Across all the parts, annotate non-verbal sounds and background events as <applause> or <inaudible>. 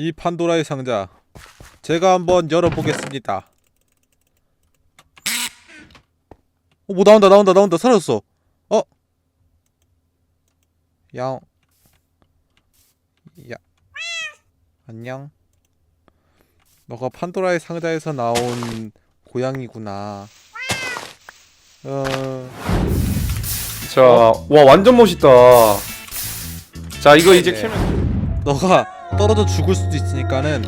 이 판도라의 상자 제가 한번 열어보겠습니다. 어, 뭐 나온다 나온다 나온다 사라졌어. 어? 야옹. 야. 안녕. 너가 판도라의 상자에서 나온 고양이구나. 어. 자, 와 완전 멋있다. 자, 이거 이제 네. 캐면 너가 떨어져 죽을 수도 있으니까는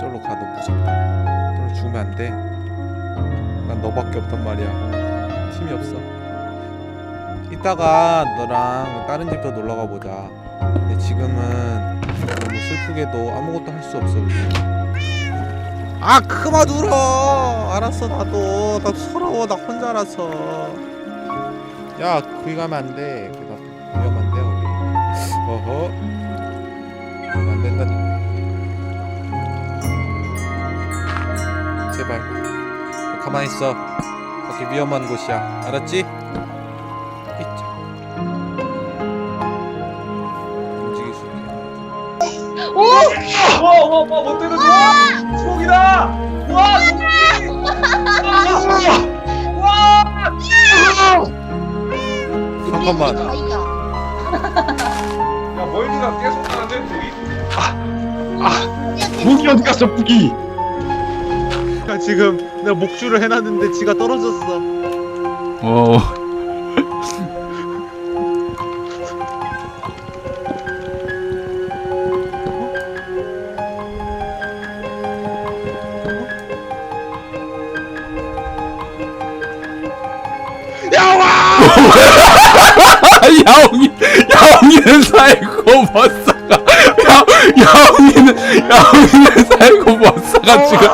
저로 가. 너 무섭다. 떨어져 죽으면 안 돼. 난 너밖에 없단 말이야. 팀이 없어. 이따가 너랑 다른 집도 놀러 가 보자. 근데 지금은 너무 슬프게도 아무것도 할 수 없어. 우리. 아 그만 울어. 알았어 나도 나도 서러워 나 혼자라서. 야 거기 가면 안 돼. 그나 위험한데 우리. 어허. 제발. 가만히 있어. 거기 위험한 곳이야. 알았지? 움직일 수 있게. 와와와못 때려줘 추억이다 와 잠깐만. 야 멀리가 계속 나는데 저기 무기 어디 갔어 무기 야 지금 내가 목줄을 해놨는데 지가 떨어졌어. 어. <laughs> 야옹이 야옹이는 살고 야 야옹이는 야옹이는 살고 못 살아 지금